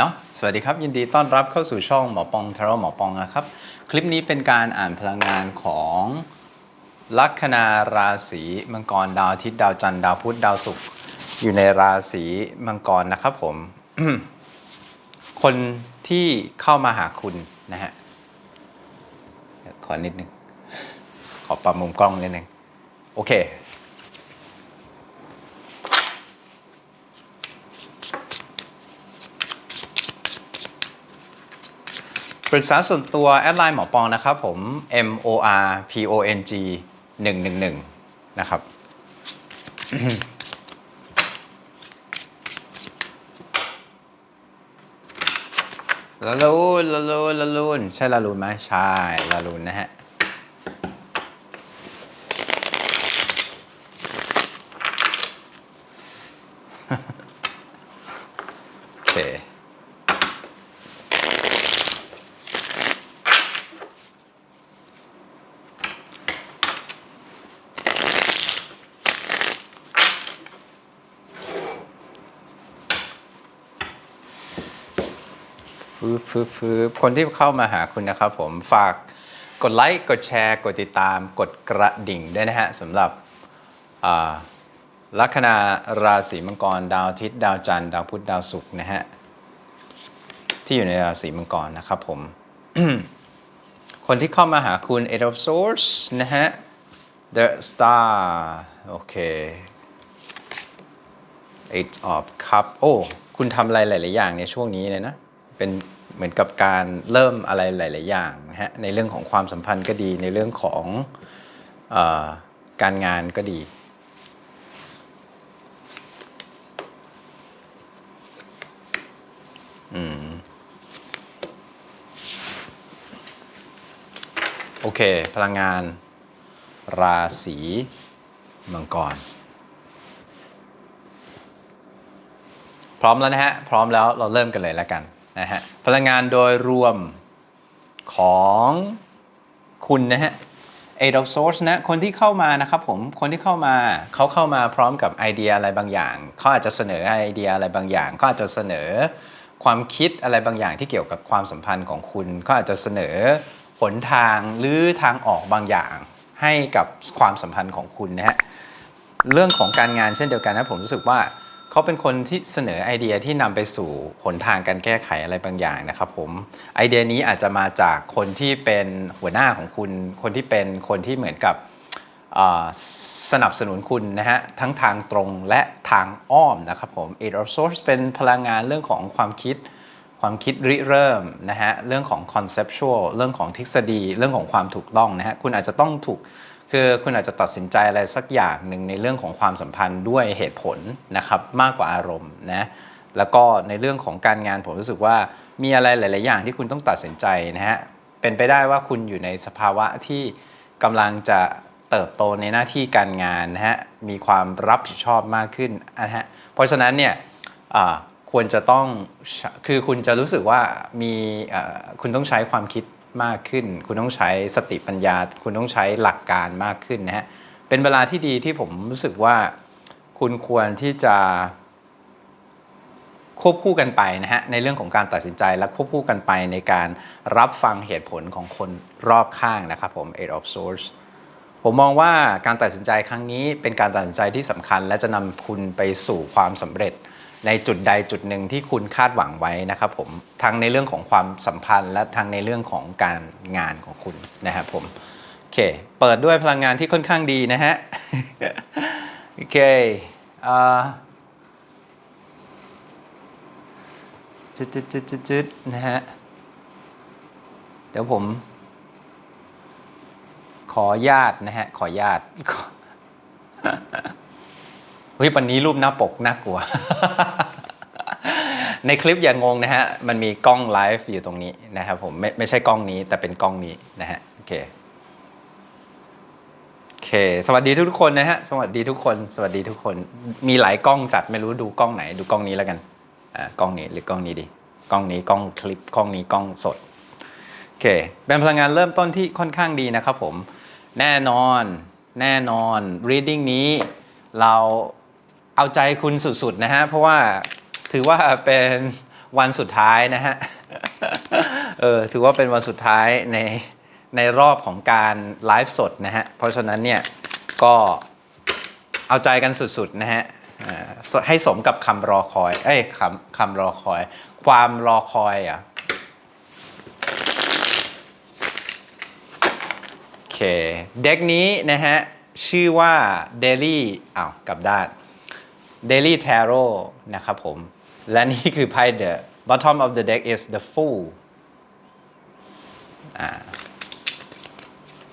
เนาะสวัสดีครับ ยินดีต้อนรับเข้าสู่ช่องหมอปองทาร์หมอปองนะครับ คลิปนี้เป็นการอ่านพลังงานของลัคนาราศีมังกรดาวอาทิตย์ดาวจันทร์ดาวพุธดาวศุกร์อยู่ในราศีมังกรนะครับผม คนที่เข้ามาหาคุณนะฮะขอนิดนึง ขอปรับมุมกล้องนิดนึงโอเค ปรึกษาส่วนตัวแอดไลน์หมอปองนะครับผม M O R P O N G 111 นะครับ ลาลูนลาลูนลาลูนใช่ลาลูนไหมใช่ลาลูนนะฮะ ฟืบฟืบฟืบคนที่เข้ามาหาคุณนะครับผมฝากกดไลค์กดแชร์กดติดตาม กดกระดิ่งด้วยนะฮะสำหรับลัคนาราศีมังกร ดาวอาทิตย์ดาวจันทร์ดาวพุธดาวศุกร์นะฮะที่อยู่ในราศีมังกรนะครับผม คนที่เข้ามาหาคุณ e i g h of Swords นะฮะ The Star โอเค Eight of Cup โอ้ คุณทำอะไรหลาย ๆ อย่างในช่วงนี้เลยนะ เป็น เหมือนกับการเริ่มอะไรหลาย ๆ อย่างนะฮะในเรื่องของความสัมพันธ์ก็ดีในเรื่องของออการงานก็ดี อืมโอเค พลังงาน ราศีมังกร พร้อมแล้วนะฮะ พร้อมแล้วเราเริ่มกันเลยแล้วกัน นะฮะพลังงานโดยรวมของคุณนะฮะ Eight of Swords นะ คนที่เข้ามานะครับผม คนที่เข้ามาเขาเข้ามาพร้อมกับไอเดียอะไรบางอย่าง เขาอาจจะเสนอไอเดียอะไรบางอย่าง เขาอาจจะเสนอความคิดอะไรบางอย่างที่เกี่ยวกับความสัมพันธ์ของคุณ เขาอาจจะเสนอหนทางหรือทางออกบางอย่างให้กับความสัมพันธ์ของคุณนะฮะ เรื่องของการงานเช่นเดียวกันนะผมรู้สึกว่า เขาเป็นคนที่เสนอไอเดียที่นำไปสู่หนทางการแก้ไขอะไรบางอย่างนะครับผมไอเดียนี้อาจจะมาจากคนที่เป็นหัวหน้าของคุณ คนที่เป็นคนที่เหมือนกับสนับสนุนคุณนะฮะทั้งทางตรงและทางอ้อมนะครับผม Eight of Swords เป็นพลังงานเรื่องของความคิด ความคิดริเริ่มนะฮะเรื่องของ conceptual เรื่องของทฤษฎี เรื่องของความถูกต้องนะฮะคุณอาจจะต้องถูก คือคุณอาจจะตัดสินใจอะไรสักอย่างหนึ่งในเรื่องของความสัมพันธ์ด้วยเหตุผลนะครับมากกว่าอารมณ์นะแล้วก็ในเรื่องของการงานผมรู้สึกว่ามีอะไรหลาย ๆ อย่างที่คุณต้องตัดสินใจนะฮะเป็นไปได้ว่าคุณอยู่ในสภาวะที่กำลังจะเติบโตในหน้าที่การงานนะฮะมีความรับผิดชอบมากขึ้นนะฮะเพราะฉะนั้นเนี่ยควรจะต้องคือคุณจะรู้สึกว่ามีคุณต้องใช้ความคิด มากขึ้น คุณต้องใช้สติปัญญา คุณต้องใช้หลักการมากขึ้นนะฮะเป็นเวลาที่ดีที่ผมรู้สึกว่าคุณควรที่จะ ควบคู่กันไปนะฮะในเรื่องของการตัดสินใจและควบคู่กันไปในการรับฟังเหตุผลของคนรอบข้างนะครับผม Eight of Swords ผมมองว่าการตัดสินใจครั้งนี้เป็นการตัดสินใจที่สำคัญ และจะนำคุณไปสู่ความสำเร็จ ในจุดใดจุดหนึ่งที่คุณคาดหวังไว้นะครับผมทั้งในเรื่องของความสัมพันธ์ และทั้งในเรื่องของการงานของคุณนะครับผมโอเค เปิดด้วยพลังงานที่ค่อนข้างดีนะฮะโอเคจุดจุดจุดจุดจุดนะฮะเดี๋ยวผม ขอญาตนะฮะขอญาต เฮ้ยวันนี้รูปหน้าปกน่ากลัว ในคลิปอย่างงงนะฮะ มันมีกล้องไลฟ์อยู่ตรงนี้นะครับผมไม่ไม่ใช่กล้องนี้แต่เป็นกล้องนี้นะฮะโอเคโอเค สวัสดีทุกคนนะฮะ สวัสดีทุกคน สวัสดีทุกคน มีหลายกล้องจัดไม่รู้ดูกล้องไหน ดูกล้องนี้แล้วกันอ่ากล้องนี้หรือกล้องนี้ดีกล้องนี้กล้องคลิปกล้องนี้กล้องสดโอเค เป็นพลังงานเริ่มต้นที่ค่อนข้างดีนะครับผม แน่นอน แน่นอน reading นี้เรา เอาใจคุณสุดๆนะฮะ เพราะว่าถือว่าเป็นวันสุดท้ายนะฮะ เออถือว่าเป็นวันสุดท้ายในในรอบของการไลฟ์สดนะฮะ เพราะฉะนั้นเนี่ยก็เอาใจกันสุดๆนะฮะให้สมกับคำรอคอย เอ้ยคำคำรอคอย ความรอคอยอะโอเค เด็กนี้นะฮะ ชื่อว่า Daily อ้าวกลับด้าน Daily Tarot นะครับผม และนี่คือไพ่ The bottom of the deck is the Fool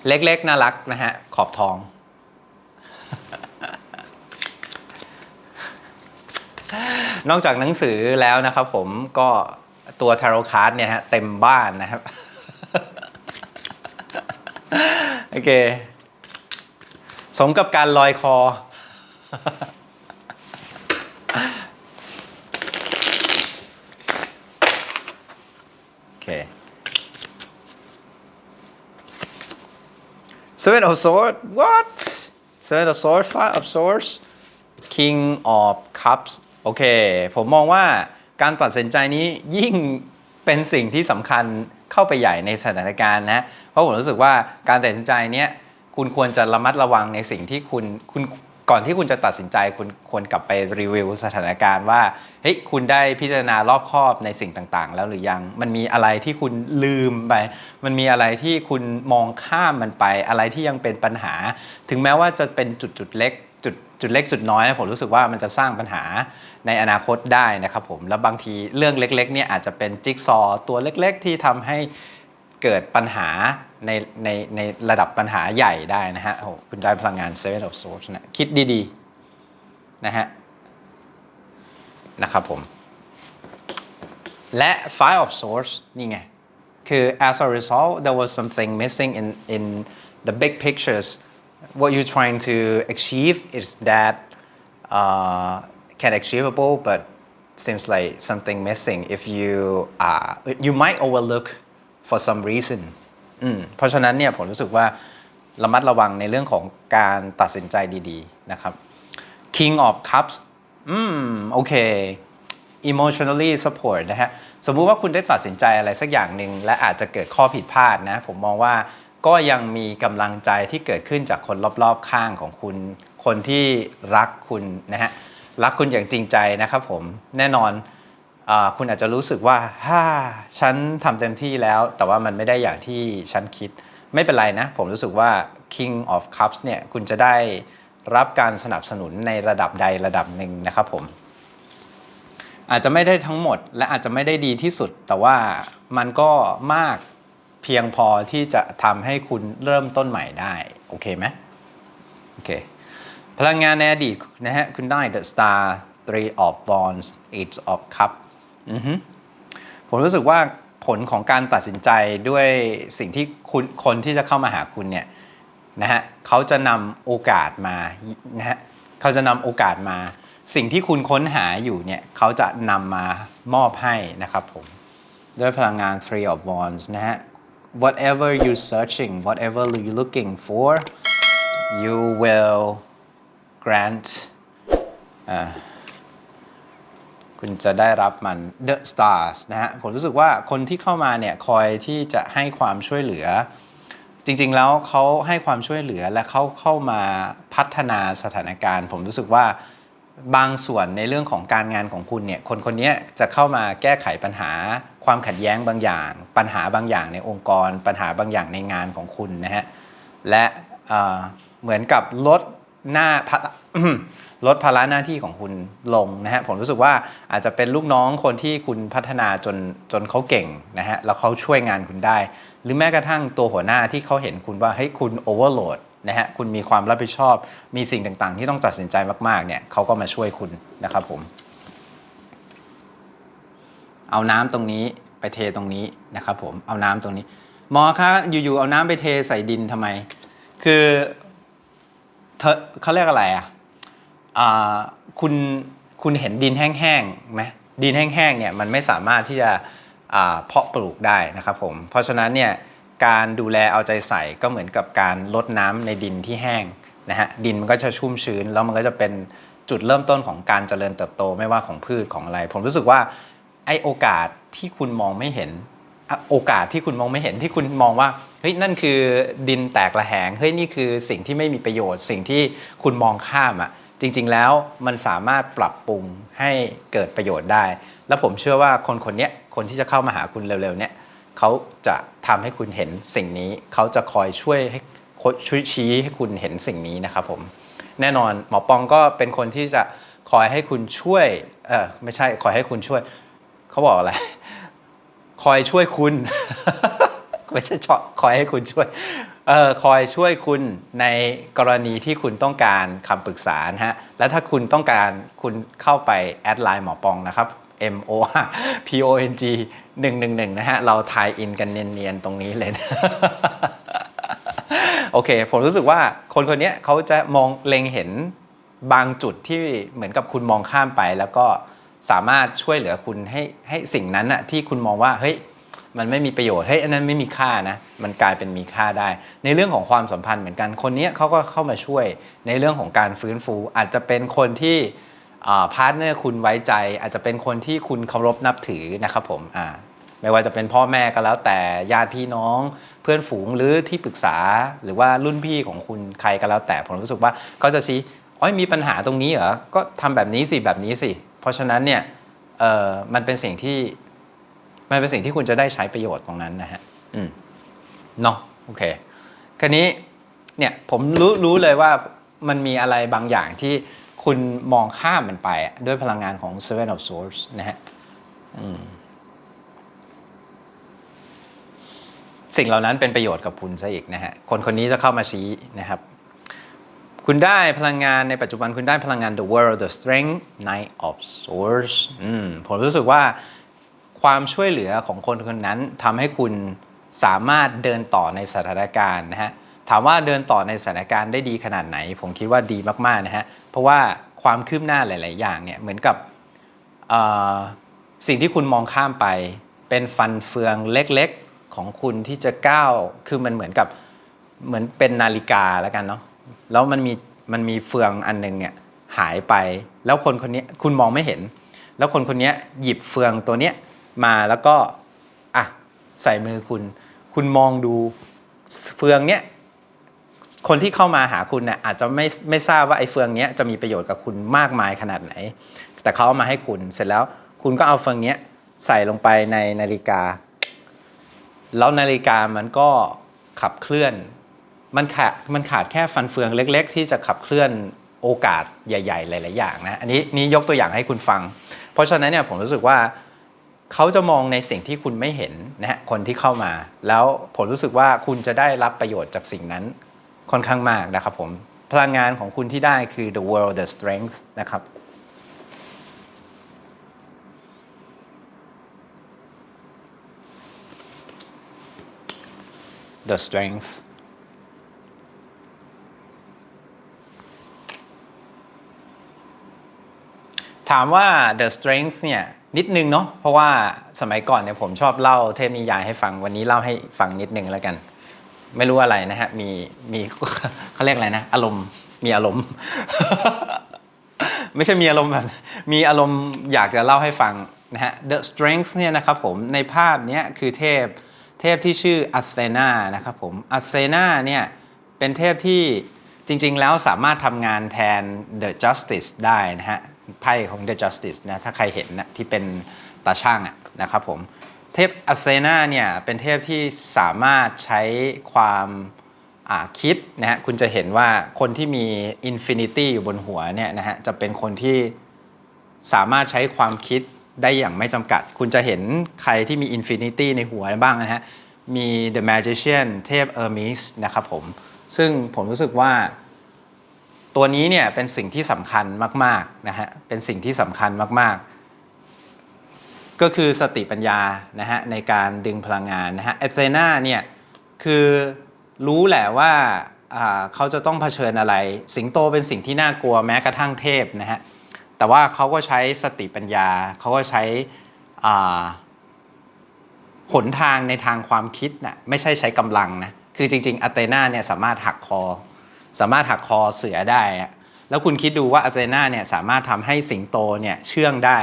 เล็กๆ น่ารักนะฮะ ขอบทอง นอกจากหนังสือแล้วนะครับผมก็ตัว Tarot card เนี่ยฮะ เต็มบ้านนะครับ โอเค สมกับการลอยคอ โอ เค Seven of Swords what Seven of Swords Five of Swords King of Cups โอเค ผมมองว่าการตัดสินใจนี้ยิ่งเป็นสิ่งที่สำคัญเข้าไปใหญ่ในสถานการณ์นะ เพราะผมรู้สึกว่าการตัดสินใจเนี้ยคุณควรจะระมัดระวังในสิ่งที่คุณคุณ ก่อนที่คุณจะตัดสินใจคุณควรกลับไปรีวิวสถานการณ์ว่าเฮ้ยคุณได้พิจารณารอบคอบในสิ่งต่างๆ แล้วหรือยังมันมีอะไรที่คุณลืมไป มันมีอะไรที่คุณมองข้ามมันไป อะไรที่ยังเป็นปัญหา ถึงแม้ว่าจะเป็นจุดจุดๆเล็กจุดจุดเล็กจุดน้อยผมรู้สึกว่ามันจะสร้างปัญหาในอนาคตได้นะครับผมแล้วบางทีเรื่องเล็กๆเนี่ยอาจจะเป็นจิ๊กซอว์ตัวเล็ก ๆ ที่ทำให้ เกิดปัญหาในในในระดับปัญหาใหญ่ได้นะฮะโอ้คุณได้พลังงาน Seven of Swords นะคิดดีๆนะฮะนะครับผม และ Five of Swords นี่ไง คือ as a result there was something missing in in the big pictures what you're trying to achieve is that uh, can achievable but seems like something missing if you uh, you might overlook for some reason อืมเพราะฉะนั้นเนี่ยผมรู้สึกว่าระมัดระวังในเรื่องของการตัดสินใจดีๆนะครับ King of Cups อืมโอเค emotionally support นะฮะสมมุติว่าคุณได้ตัดสินใจอะไรสักอย่างหนึ่งและอาจจะเกิดข้อผิดพลาดนะ ผมมองว่าก็ยังมีกำลังใจที่เกิดขึ้นจากคนรอบๆข้างของคุณ คนที่รักคุณนะฮะรักคุณอย่างจริงใจนะครับผมแน่นอน คุณอาจจะรู้สึกว่าฮ่าฉันทำเต็มที่แล้ว แต่ว่ามันไม่ได้อย่างที่ฉันคิด ไม่เป็นไรนะ ผมรู้สึกว่า King of Cups เนี่ยคุณจะได้รับการสนับสนุนในระดับใดระดับหนึ่งนะครับผม อาจจะไม่ได้ทั้งหมด และอาจจะไม่ได้ดีที่สุด แต่ว่ามันก็มากเพียงพอที่จะทำให้คุณเริ่มต้นใหม่ได้ โอเคไหมโอเค พลังงานในอดีตนะฮะ คุณได้ The Star Three of Wands Eight of Cup อือฮึ ผมรู้สึกว่าผลของการตัดสินใจด้วยสิ่งที่คุณคนที่จะเข้ามาหาคุณเนี่ยนะฮะเขาจะนำโอกาสมานะฮะเขาจะนำโอกาสมา สิ่งที่คุณค้นหาอยู่เนี่ยเขาจะนำมามอบให้นะครับผมด้วยพลังงาน Three of Wands นะฮะ whatever you searching whatever you looking for you will grant อ่า คุณจะได้รับมัน The Stars นะฮะ ผมรู้สึกว่าคนที่เข้ามาเนี่ยคอยที่จะให้ความช่วยเหลือ จริงๆแล้วเขาให้ความช่วยเหลือและเขาเข้ามาพัฒนาสถานการณ์ ผมรู้สึกว่าบางส่วนในเรื่องของการงานของคุณเนี่ยคนคนนี้จะเข้ามาแก้ไขปัญหาความขัดแย้งบางอย่าง ปัญหาบางอย่างในองค์กร ปัญหาบางอย่างในงานของคุณนะฮะและเเหมือนกับลด หน้าภาลดภาระหน้าที่ของคุณลงนะฮะผมรู้สึกว่าอาจจะเป็นลูกน้องคนที่คุณพัฒนาจนจนเขาเก่งนะฮะแล้วเขาช่วยงานคุณได้ หรือแม้กระทั่งตัวหัวหน้าที่เขาเห็นคุณว่าเฮ้ยคุณโอเวอร์โหลดนะฮะคุณมีความรับผิดชอบ มีสิ่งต่างๆ ที่ต้องตัดสินใจมากๆเนี่ยเขาก็มาช่วยคุณนะครับผม เอาน้ำตรงนี้ไปเทตรงนี้นะครับผมเอาน้ำตรงนี้หมอคะอยู่ๆเอาน้ำไปเทใส่ดินทำไม คือ เธอเขาเรียกอะไรอะคุณคุณเห็นดินแห้งๆไหมดินแห้งๆเนี่ยมันไม่สามารถที่จะเพาะปลูกได้นะครับผมเพราะฉะนั้นเนี่ยการดูแลเอาใจใส่ก็เหมือนกับการลดน้ำในดินที่แห้งนะฮะดินมันก็จะชุ่มชื้น แล้วมันก็จะเป็นจุดเริ่มต้นของการเจริญเติบโตไม่ว่าของพืชของอะไร ผมรู้สึกว่าไอโอกาสที่คุณมองไม่เห็น โอกาสที่คุณมองไม่เห็นที่คุณมองว่า เฮ้ยนั่นคือดินแตกระแหงเฮ้ยนี่คือสิ่งที่ไม่มีประโยชน์ สิ่งที่คุณมองข้ามอะจริง ๆ แล้วมันสามารถปรับปรุงให้เกิดประโยชน์ได้ แล้วผมเชื่อว่าคนคนนี้คนที่จะเข้ามาหาคุณเร็วๆเนี่ยเขาจะทำให้คุณเห็นสิ่งนี้ เขาจะคอยช่วยให้ช่วยชี้ให้คุณเห็นสิ่งนี้นะครับผมแน่นอนหมอปองก็เป็นคนที่จะคอยให้คุณช่วยเออไม่ใช่คอยให้คุณช่วย เขาบอกอะไร คอยช่วยคุณ ไม่ใช่ชอคอยให้คุณช่วยเออคอยช่วยคุณในกรณีที่คุณต้องการคำปรึกษานะฮะ และถ้าคุณต้องการคุณเข้าไปแอดไลน์หมอปองนะครับ M O R P O N G 111 นะฮะ เราทายอินกันเนียนๆ ตรงนี้เลยนะโอเค ผมรู้สึกว่าคนคนนี้เขาจะมองเล็งเห็นบางจุดที่เหมือนกับคุณมองข้ามไป แล้วก็สามารถช่วยเหลือคุณให้ให้สิ่งนั้นอะที่คุณมองว่าเฮ้ย มันไม่มีประโยชน์เฮ้ยอันนั้นไม่มีค่านะมันกลายเป็นมีค่าได้ ในเรื่องของความสัมพันธ์เหมือนกันคนนี้เขาก็เข้ามาช่วยในเรื่องของการฟื้นฟู อาจจะเป็นคนที่พาร์ทเนอร์คุณไว้ใจ อาจจะเป็นคนที่คุณเคารพนับถือนะครับผมอ่าไม่ว่าจะเป็นพ่อแม่ก็แล้วแต่ญาติพี่น้อง เพื่อนฝูงหรือที่ปรึกษาหรือว่ารุ่นพี่ของคุณใครก็แล้วแต่ผมรู้สึกว่าเขาจะชี้อ๋อมีปัญหาตรงนี้เหรอก็ทำแบบนี้สิแบบนี้สิเพราะฉะนั้นเนี่ยเออมันเป็นสิ่งที่ มันเป็นสิ่งที่คุณจะได้ใช้ประโยชน์ตรงนั้นนะฮะอืมเนาะโอเคคราวนี้เนี่ยผมรู้รู้เลยว่ามันมีอะไรบางอย่างที่คุณมองข้ามมันไปอะด้วยพลังงานของ Seven of Swords นะฮะอืมสิ่งเหล่านั้นเป็นประโยชน์กับคุณซะอีกนะฮะ คนคนนี้จะเข้ามาชี้นะครับ คุณได้พลังงานในปัจจุบันคุณได้พลังงาน the world the strength knight of swords อืมผมรู้สึกว่า ความช่วยเหลือของคนคนนั้นทำให้คุณสามารถเดินต่อในสถานการณ์นะฮะถามว่าเดินต่อในสถานการณ์ได้ดีขนาดไหน ผมคิดว่าดีมากๆนะฮะเพราะว่าความคืบหน้าหลาย ๆ อย่างเนี่ยเหมือนกับสิ่งที่คุณมองข้ามไป เป็นฟันเฟืองเล็กๆของคุณที่จะก้าวคือมันเหมือนกับเหมือนเป็นนาฬิกาแล้วกันเนาะแล้วมันมีมันมีเฟืองอันหนึงเนี่ยหายไป แล้วคนคนนี้คุณมองไม่เห็น แล้วคนคนนี้หยิบเฟืองตัวเนี้ย มาแล้วก็อะใส่มือคุณ คุณมองดูเฟืองเนี้ยคนที่เข้ามาหาคุณเนี่ยอาจจะไม่ไม่ทราบว่าไอ้เฟืองเนี้ยจะมีประโยชน์กับคุณมากมายขนาดไหน แต่เขาเอามาให้คุณเสร็จแล้วคุณก็เอาเฟืองเนี้ยใส่ลงไปในนาฬิกา แล้วนาฬิกามันก็ขับเคลื่อน มันขาดมันขาดแค่ฟันเฟืองเล็ก ๆ ที่จะขับเคลื่อนโอกาสใหญ่ ๆ หลาย ๆ อย่างนะอันนี้นี่ยกตัวอย่างให้คุณฟัง เพราะฉะนั้นเนี่ยผมรู้สึกว่า เขาจะมองในสิ่งที่คุณไม่เห็นนะฮะคนที่เข้ามา แล้วผมรู้สึกว่าคุณจะได้รับประโยชน์จากสิ่งนั้นค่อนข้างมากนะครับผมพลังงานของคุณที่ได้คือ the world the strength นะครับ the strength ถามว่า the strength เนี่ย นิดนึงเนาะเพราะว่าสมัยก่อนเนี่ยผมชอบเล่าเทพนิยายให้ฟังวันนี้เล่าให้ฟังนิดนึงแล้วกัน ไม่รู้อะไรนะฮะมีมีเขาเรียกอะไรนะ อารมณ์มีอารมณ์ ไม่ใช่มีอารมณ์แบบมีอารมณ์อยากจะเล่าให้ฟังนะฮะ The Strength เนี่ยนะครับผมในภาพเนี้ยคือเทพเทพที่ชื่ออัเซนานะครับผมอัเซนาเนี่ยเป็นเทพที่จริงๆแล้วสามารถทำงานแทน The Justice ได้นะฮะ ไพ่ของ The Justice นะถ้าใครเห็นนะที่เป็นตาช่างอะนะครับผมเทพอัเซนาเนี่ยเป็นเทพที่สามารถใช้ความคิดนะฮะคุณจะเห็นว่าคนที่มีอินฟินิตี้อยู่บนหัวเนี่ยนะฮะจะเป็นคนที่สามารถใช้ความคิดได้อย่างไม่จำกัด คุณจะเห็นใครที่มีอินฟินิตี้ในหัวบ้างนะฮะมี The Magician เทพเออร์มิสนะครับผม ซึ่งผมรู้สึกว่า ตัวนี้เนี่ยเป็นสิ่งที่สำคัญมากๆนะฮะเป็นสิ่งที่สำคัญมากๆ ก็คือสติปัญญานะฮะในการดึงพลังงานนะฮะเอเธนาเนี่ยคือรู้แหละว่าเขาจะต้องเผชิญอะไร สิงโตเป็นสิ่งที่น่ากลัวแม้กระทั่งเทพนะฮะแต่ว่าเขาก็ใช้สติปัญญาเขาก็ใช้หนทางในทางความคิดนะไม่ใช่ใช้กำลังนะคือจริง ๆอเตนาเนี่ยสามารถหักคอ สามารถหักคอเสือได้ แล้วคุณคิดดูว่าอเตนาเนี่ยสามารถทำให้สิงโตเนี่ยเชื่องได้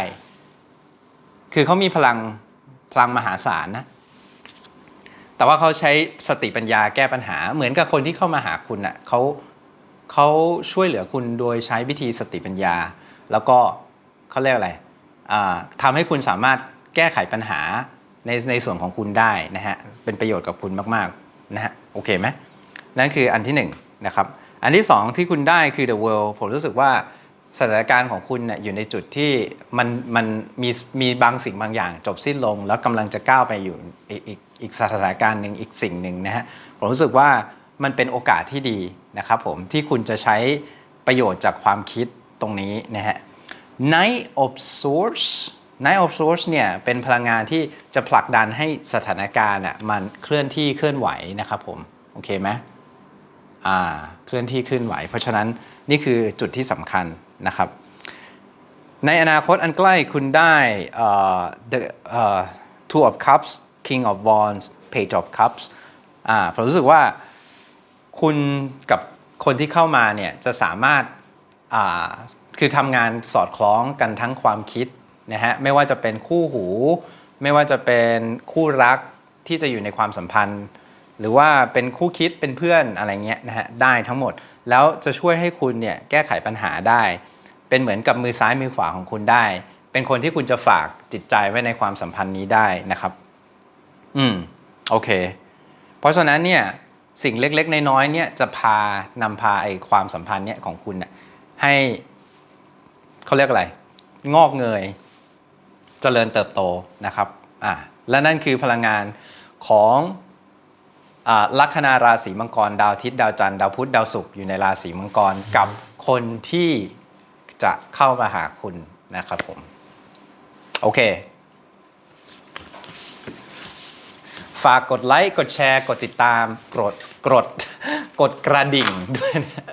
คือเขามีพลังพลังมหาศาลนะ แต่ว่าเขาใช้สติปัญญาแก้ปัญหา เหมือนกับคนที่เข้ามาหาคุณอะเขาเขาช่วยเหลือคุณโดยใช้วิธีสติปัญญา แล้วก็เขาเรียกอะไรอ่าทำให้คุณสามารถแก้ไขปัญหาในในส่วนของคุณได้นะฮะ เป็นประโยชน์กับคุณมากๆนะฮะ โอเคไหมนั่นคืออันที่หนึ่งนะครับ อันที่สองที่คุณได้คือ the world ผมรู้สึกว่าสถานการณ์ของคุณเน่ยอยู่ในจุดที่มันมันมีมีบางสิ่งบางอย่าง จบสิ้นลง แล้วกำลังจะก้าวไปอยู่อีกอีกอีกสถานการณ์หนึ่งอีกสิ่งหนึ่งนะฮะผมรู้สึกว่ามันเป็นโอกาสที่ดีนะครับผมที่คุณจะใช้ประโยชน์จากความคิดตรงนี้นะฮะ Night of Source Night of Source เนี่ยเป็นพลังงานที่จะผลักดันให้สถานการณ์อะมันเคลื่อนที่เคลื่อนไหวนะครับผม โอเคไหม เคลื่อนที่เคลื่อนไหว เพราะฉะนั้นนี่คือจุดที่สำคัญนะครับ ในอนาคตอันใกล้คุณได้ the two of cups king of wands page of cups ผมรู้สึกว่าคุณกับคนที่เข้ามาเนี่ยจะสามารถาคือทำงานสอดคล้องกันทั้งความคิดนะฮะไม่ว่าจะเป็นคู่หู ไม่ว่าจะเป็นคู่รักที่จะอยู่ในความสัมพันธ์ หรือว่าเป็นคู่คิดเป็นเพื่อนอะไรเงี้ยนะฮะได้ทั้งหมด แล้วจะช่วยให้คุณเนี่ยแก้ไขปัญหาได้ เป็นเหมือนกับมือซ้ายมือขวาของคุณได้ เป็นคนที่คุณจะฝากจิตใจไว้ในความสัมพันธ์นี้ได้นะครับ อืมโอเค เพราะฉะนั้นเนี่ยสิ่งเล็ก ๆ น้อยๆเนี่ยจะพานำพาไอ้ความสัมพันธ์เนี่ยของคุณน่ะให้เขาเรียกอะไร งอกเงยเจริญเติบโตนะครับอ่าและนั่นคือพลังงานของ ลัคนาราศีมังกร ดาวทิตดาวจันทร์ดาวพุธดาวศุกร์อยู่ในราศีมังกรกับคนที่จะเข้ามาหาคุณนะครับผม โอเค ฝากกดไลค์กดแชร์ กดติดตาม กดกดกดกระดิ่งด้วยนะ